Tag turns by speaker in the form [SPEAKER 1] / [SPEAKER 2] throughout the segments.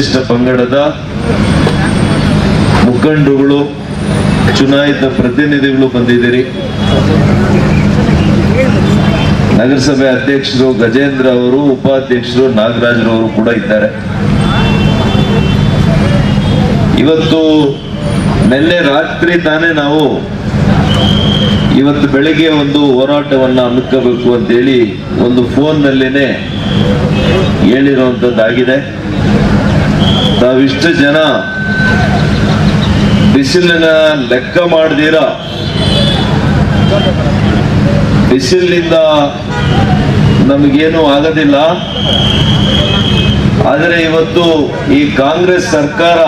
[SPEAKER 1] ಪರಿಶಿಷ್ಟ ಪಂಗಡದ ಮುಖಂಡರುಗಳು, ಚುನಾಯಿತ ಪ್ರತಿನಿಧಿಗಳು ಬಂದಿದ್ದೀರಿ. ನಗರಸಭೆ ಅಧ್ಯಕ್ಷರು ಗಜೇಂದ್ರ ಅವರು, ಉಪಾಧ್ಯಕ್ಷರು ನಾಗರಾಜ್ರವರು ಕೂಡ ಇದ್ದಾರೆ. ಇವತ್ತು ನಿನ್ನೆ ರಾತ್ರಿ ತಾನೇ ನಾವು ಇವತ್ತು ಬೆಳಿಗ್ಗೆ ಒಂದು ಹೋರಾಟವನ್ನು ಹಮ್ಮಿಕೋಬೇಕು ಅಂತೇಳಿ ಒಂದು ಫೋನ್ನಲ್ಲೇನೆ ಹೇಳಿರುವಂತದ್ದಾಗಿದೆ. ತಾವಿಷ್ಟು ಜನ ಬಿಸಿಲಿನ ಲೆಕ್ಕ ಮಾಡದಿರ? ಬಿಸಿಲಿನಿಂದ ನಮಗೇನು ಆಗೋದಿಲ್ಲ. ಆದರೆ ಇವತ್ತು ಈ ಕಾಂಗ್ರೆಸ್ ಸರ್ಕಾರ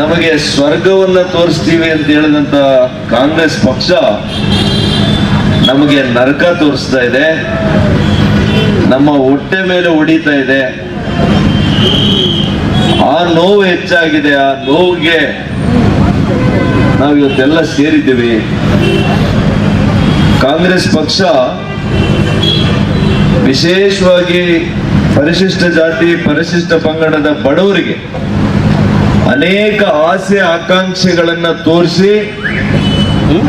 [SPEAKER 1] ನಮಗೆ ಸ್ವರ್ಗವನ್ನು ತೋರಿಸ್ತೀವಿ ಅಂತ ಹೇಳಿದಂಥ ಕಾಂಗ್ರೆಸ್ ಪಕ್ಷ ನಮಗೆ ನರಕ ತೋರಿಸ್ತಾ ಇದೆ. ನಮ್ಮ ಹೊಟ್ಟೆ ಮೇಲೆ ಹೊಡಿತಾ ಇದೆ. ಆ ನೋವು ಹೆಚ್ಚಾಗಿದೆ, ಆ ನೋವಿಗೆ ನಾವು ಇವತ್ತೆಲ್ಲ ಸೇರಿದ್ದೀವಿ. ಕಾಂಗ್ರೆಸ್ ಪಕ್ಷ ವಿಶೇಷವಾಗಿ ಪರಿಶಿಷ್ಟ ಜಾತಿ, ಪರಿಶಿಷ್ಟ ಪಂಗಡದ ಬಡವರಿಗೆ ಅನೇಕ ಆಸೆ ಆಕಾಂಕ್ಷೆಗಳನ್ನ ತೋರಿಸಿ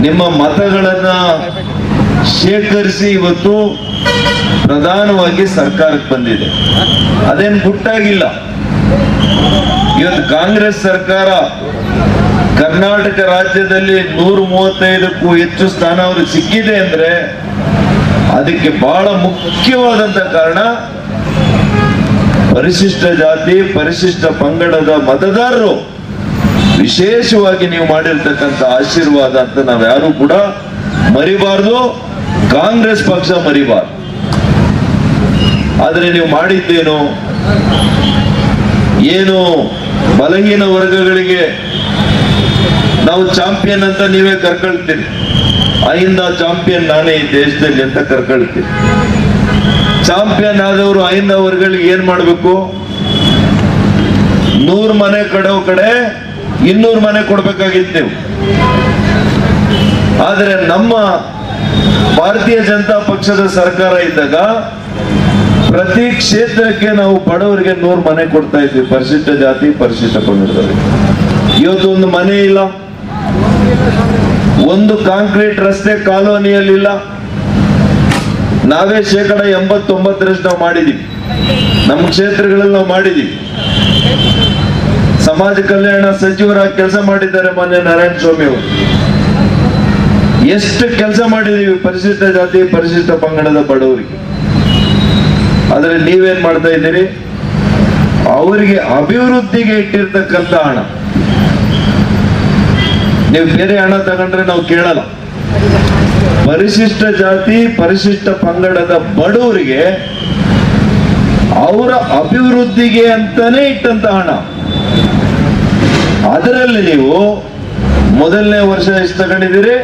[SPEAKER 1] ನಿಮ್ಮ ಮತಗಳನ್ನ ಶೇಖರಿಸಿ ಇವತ್ತು ಪ್ರಧಾನವಾಗಿ ಸರ್ಕಾರಕ್ಕೆ ಬಂದಿದೆ. ಅದೇನು ಗುಟ್ಟಾಗಿಲ್ಲ. ಇವತ್ತು ಕಾಂಗ್ರೆಸ್ ಸರ್ಕಾರ ಕರ್ನಾಟಕ ರಾಜ್ಯದಲ್ಲಿ ನೂರ ಮೂವತ್ತೈದಕ್ಕೂ ಹೆಚ್ಚು ಸ್ಥಾನ ಅವ್ರಿಗೆ ಸಿಕ್ಕಿದೆ ಅಂದ್ರೆ ಅದಕ್ಕೆ ಬಹಳ ಮುಖ್ಯವಾದಂತ ಕಾರಣ ಪರಿಶಿಷ್ಟ ಜಾತಿ, ಪರಿಶಿಷ್ಟ ಪಂಗಡದ ಮತದಾರರು. ವಿಶೇಷವಾಗಿ ನೀವು ಮಾಡಿರ್ತಕ್ಕಂಥ ಆಶೀರ್ವಾದ ಅಂತ ನಾವ್ಯಾರು ಕೂಡ ಮರಿಬಾರ್ದು. ಕಾಂಗ್ರೆಸ್ ಪಕ್ಷ ಮರಿಬಾರ್ದು. ಆದ್ರೆ ನೀವು ಮಾಡಿದ್ದೇನು? ಏನು ಬಲಹೀನ ವರ್ಗಗಳಿಗೆ ನಾವು ಚಾಂಪಿಯನ್ ಅಂತ ನೀವೇ ಕರ್ಕೊಳ್ತೀರಿ. ಅಹಿಂದ ಚಾಂಪಿಯನ್ ನಾನೇ ಈ ದೇಶದಲ್ಲಿ ಅಂತ ಕರ್ಕೊಳ್ತೀರಿ. ಚಾಂಪಿಯನ್ ಆದವರು ಅಹಿಂದ ವರ್ಗಗಳಿಗೆ ಏನ್ ಮಾಡ್ಬೇಕು? ನೂರ್ ಮನೆ ಕಡೋ ಕಡೆ ಇನ್ನೂರು ಮನೆ ಕೊಡ್ಬೇಕಾಗಿತ್ತು ಆದ್ರೆ ನಮ್ಮ ಭಾರತೀಯ ಜನತಾ ಪಕ್ಷದ ಸರ್ಕಾರ ಇದ್ದಾಗ ಪ್ರತಿ ಕ್ಷೇತ್ರಕ್ಕೆ ನಾವು ಬಡವರಿಗೆ ನೂರು ಮನೆ ಕೊಡ್ತಾ ಇದ್ದೀವಿ. ಪರಿಶಿಷ್ಟ ಜಾತಿ, ಪರಿಶಿಷ್ಟ ಪಂಗಡದವರಿಗೆ ಇವತ್ತು ಒಂದು ಮನೆ ಇಲ್ಲ. ಒಂದು ಕಾಂಕ್ರೀಟ್ ರಸ್ತೆ ಕಾಲೋನಿಯಲ್ಲಿಲ್ಲ ನಾವೇ ಶೇಕಡ ಎಂಬತ್ತೊಂಬತ್ತರಷ್ಟು ನಾವು ಮಾಡಿದೀವಿ ನಮ್ಮ ಕ್ಷೇತ್ರಗಳಲ್ಲಿ ನಾವು ಮಾಡಿದೀವಿ ಸಮಾಜ ಕಲ್ಯಾಣ ಸಚಿವರಾಗಿ ಕೆಲಸ ಮಾಡಿದ್ದಾರೆ ಮಾನ್ಯ ನಾರಾಯಣ ಸ್ವಾಮಿ ಅವರು. ಎಷ್ಟು ಕೆಲಸ ಮಾಡಿದೀವಿ ಪರಿಶಿಷ್ಟ ಜಾತಿ, ಪರಿಶಿಷ್ಟ ಪಂಗಡದ ಬಡವರಿಗೆ. ಆದ್ರೆ ನೀವೇನ್ ಮಾಡ್ತಾ ಇದ್ದೀರಿ? ಅವರಿಗೆ ಅಭಿವೃದ್ಧಿಗೆ ಇಟ್ಟಿರ್ತಕ್ಕಂಥ ಹಣ. ನೀವು ಬೇರೆ ಹಣ ತಗೊಂಡ್ರೆ ನಾವು ಕೇಳಲ್ಲ. ಪರಿಶಿಷ್ಟ ಜಾತಿ, ಪರಿಶಿಷ್ಟ ಪಂಗಡದ ಬಡವರಿಗೆ ಅವರ ಅಭಿವೃದ್ಧಿಗೆ ಅಂತಾನೆ ಇಟ್ಟಂತ ಹಣ. ಅದರಲ್ಲಿ ನೀವು ಮೊದಲನೇ ವರ್ಷ ಎಷ್ಟು ತಗೊಂಡಿದ್ದೀರಿ?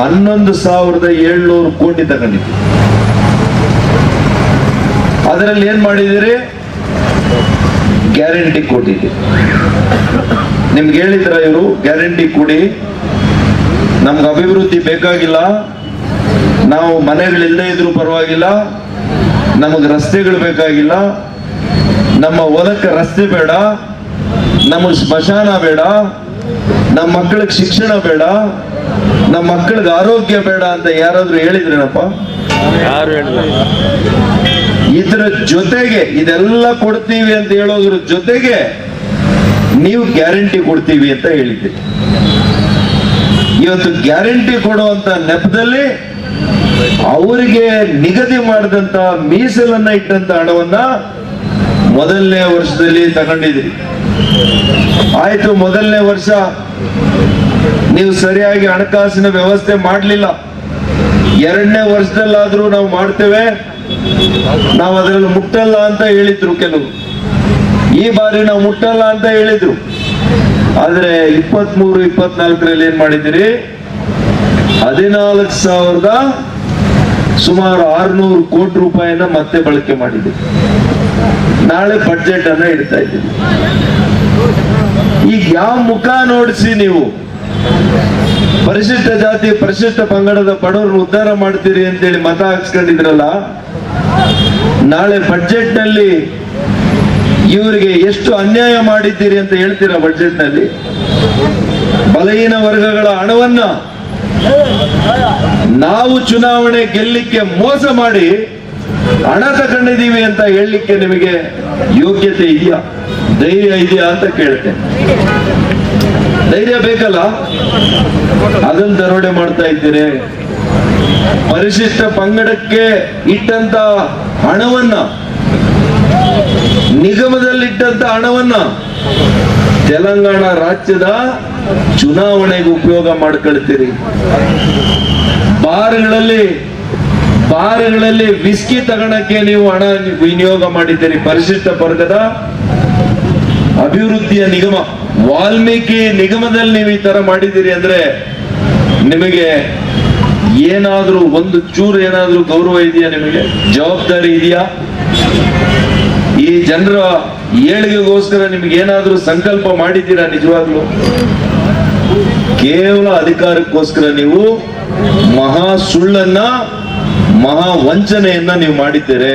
[SPEAKER 1] ಹನ್ನೊಂದು ಸಾವಿರದ ಏಳ್ನೂರು ಕೋಟಿ ತಗೊಂಡಿದ್ದೀರಿ. ಅದರಲ್ಲಿ ಏನ್ ಮಾಡಿದಿರಿ ಗ್ಯಾರಂಟಿ ಕೊಟ್ಟಿದ್ದೀರಿ ನಿಮ್ಗೆ ಹೇಳಿದ್ರ ಇವರು? ಗ್ಯಾರಂಟಿ ಕೊಡಿ. ನಮ್ಗೆ ಅಭಿವೃದ್ಧಿ ಬೇಕಾಗಿಲ್ಲ. ನಾವು ಮನೆಗಳಿಲ್ಲದೆ ಇದ್ರೂ ಪರವಾಗಿಲ್ಲ. ನಮಗೆ ರಸ್ತೆಗಳು ಬೇಕಾಗಿಲ್ಲ. ನಮ್ಮ ಓದಕ್ಕೆ ರಸ್ತೆ ಬೇಡ. ನಮಗೆ ಸ್ಮಶಾನ ಬೇಡ. ನಮ್ಮ ಮಕ್ಕಳಿಗೆ ಶಿಕ್ಷಣ ಬೇಡ. ನಮ್ಮ ಮಕ್ಕಳಿಗೆ ಆರೋಗ್ಯ ಬೇಡ ಅಂತ ಯಾರಾದ್ರೂ ಹೇಳಿದ್ರೇನಪ್ಪ?
[SPEAKER 2] ಯಾರು ಹೇಳಿಲ್ಲ.
[SPEAKER 1] ಇದರ ಜೊತೆಗೆ ಇದೆಲ್ಲ ಕೊಡ್ತೀವಿ ಅಂತ ಹೇಳೋದ್ರ ಜೊತೆಗೆ ನೀವು ಗ್ಯಾರಂಟಿ ಕೊಡ್ತೀವಿ ಅಂತ ಹೇಳಿದ್ದೆ ಇವತ್ತು ಗ್ಯಾರಂಟಿ ಕೊಡುವಂತ ನೆಪದಲ್ಲಿ ಅವರಿಗೆ ನಿಗದಿ ಮಾಡಿದಂತ ಮೀಸಲನ್ನ ಇಟ್ಟಂತ ಹಣವನ್ನ ಮೊದಲನೇ ವರ್ಷದಲ್ಲಿ ತಗೊಂಡಿದ್ರಿ. ಆಯ್ತು, ಮೊದಲನೇ ವರ್ಷ ನೀವು ಸರಿಯಾಗಿ ಹಣಕಾಸಿನ ವ್ಯವಸ್ಥೆ ಮಾಡಲಿಲ್ಲ. ಎರಡನೇ ವರ್ಷದಲ್ಲಾದ್ರೂ ನಾವು ಮಾಡ್ತೇವೆ. ನಾವು ಅದರಲ್ಲಿ ಮುಟ್ಟಲ್ಲ ಅಂತ ಹೇಳಿದ್ರು ಕೆಲವು. ಈ ಬಾರಿ ನಾವು ಮುಟ್ಟಲ್ಲ ಅಂತ ಹೇಳಿದ್ರು. ಆದ್ರೆ ಇಪ್ಪತ್ಮೂರು, ಇಪ್ಪತ್ನಾಲ್ಕರಲ್ಲಿ ಏನ್ ಮಾಡಿದಿರಿ ಹದಿನಾಲ್ಕು ಸಾವಿರದ ಸುಮಾರು ಆರ್ನೂರು ಕೋಟಿ ರೂಪಾಯಿನ ಮತ್ತೆ ಬಳಕೆ ಮಾಡಿದೆ ನಾಳೆ ಬಡ್ಜೆಟ್ ಅನ್ನ ಇಡ್ತಾ ಇದ್ದೀವಿ ಈಗ ಯಾವ ಮುಖ ನೋಡಿಸಿ ನೀವು? ಪರಿಶಿಷ್ಟ ಜಾತಿ, ಪರಿಶಿಷ್ಟ ಪಂಗಡದ ಬಡವರನ್ನು ಉದ್ಧಾರ ಮಾಡ್ತೀರಿ ಅಂತೇಳಿ ಮತ ಹಾಕ್ಸ್ಕೊಂಡಿದ್ರಲ್ಲ ನಾಳೆ ಬಡ್ಜೆಟ್ನಲ್ಲಿ ಇವರಿಗೆ ಎಷ್ಟು ಅನ್ಯಾಯ ಮಾಡಿದ್ದೀರಿ ಅಂತ ಹೇಳ್ತೀರಾ ಬಡ್ಜೆಟ್ನಲ್ಲಿ ಬಲಹೀನ ವರ್ಗಗಳ ಹಣವನ್ನ ನಾವು ಚುನಾವಣೆ ಗೆಲ್ಲಿಕ್ಕೆ ಮೋಸ ಮಾಡಿ ಹಣ ತಗೊಂಡಿದ್ದೀವಿ ಅಂತ ಹೇಳಲಿಕ್ಕೆ ನಿಮಗೆ ಯೋಗ್ಯತೆ ಇದೆಯಾ? ಧೈರ್ಯ ಇದೆಯಾ ಅಂತ ಕೇಳ್ತೇನೆ. ಧೈರ್ಯ ಬೇಕಲ್ಲ? ಅದನ್ನು ದರೋಡೆ ಮಾಡ್ತಾ ಇದ್ದೀರಿ. ಪರಿಶಿಷ್ಟ ಪಂಗಡಕ್ಕೆ ಇಟ್ಟಂತ ಹಣವನ್ನ, ನಿಗಮದಲ್ಲಿಟ್ಟಂತ ಹಣವನ್ನ ತೆಲಂಗಾಣ ರಾಜ್ಯದ ಚುನಾವಣೆಗೆ ಉಪಯೋಗ ಮಾಡ್ಕೊಳ್ತೀರಿ. ಬಾರ್ಗಳಲ್ಲಿ ಬಾರ್ಗಳಲ್ಲಿ ವಿಸ್ಕಿ ತಗೋಣಕ್ಕೆ ನೀವು ಹಣ ವಿನಿಯೋಗ ಮಾಡಿದ್ದೀರಿ. ಪರಿಶಿಷ್ಟ ವರ್ಗದ ಅಭಿವೃದ್ಧಿಯ ನಿಗಮ, ವಾಲ್ಮೀಕಿ ನಿಗಮದಲ್ಲಿ ನೀವು ಈ ತರ ಮಾಡಿದ್ದೀರಿ ಅಂದ್ರೆ ನಿಮಗೆ ಏನಾದ್ರೂ ಒಂದು ಚೂರು ಏನಾದ್ರೂ ಗೌರವ ಇದೆಯಾ ನಿಮಗೆ? ಜವಾಬ್ದಾರಿ ಇದೆಯಾ? ಈ ಜನರ ಏಳಿಗೆಗೋಸ್ಕರ ನಿಮ್ಗೆ ಏನಾದ್ರೂ ಸಂಕಲ್ಪ ಮಾಡಿದ್ದೀರಾ ನಿಜವಾಗ್ಲು? ಕೇವಲ ಅಧಿಕಾರಕ್ಕೋಸ್ಕರ ನೀವು ಮಹಾ ಸುಳ್ಳನ್ನ, ಮಹಾ ವಂಚನೆಯನ್ನ ನೀವು ಮಾಡಿದ್ದೀರಿ.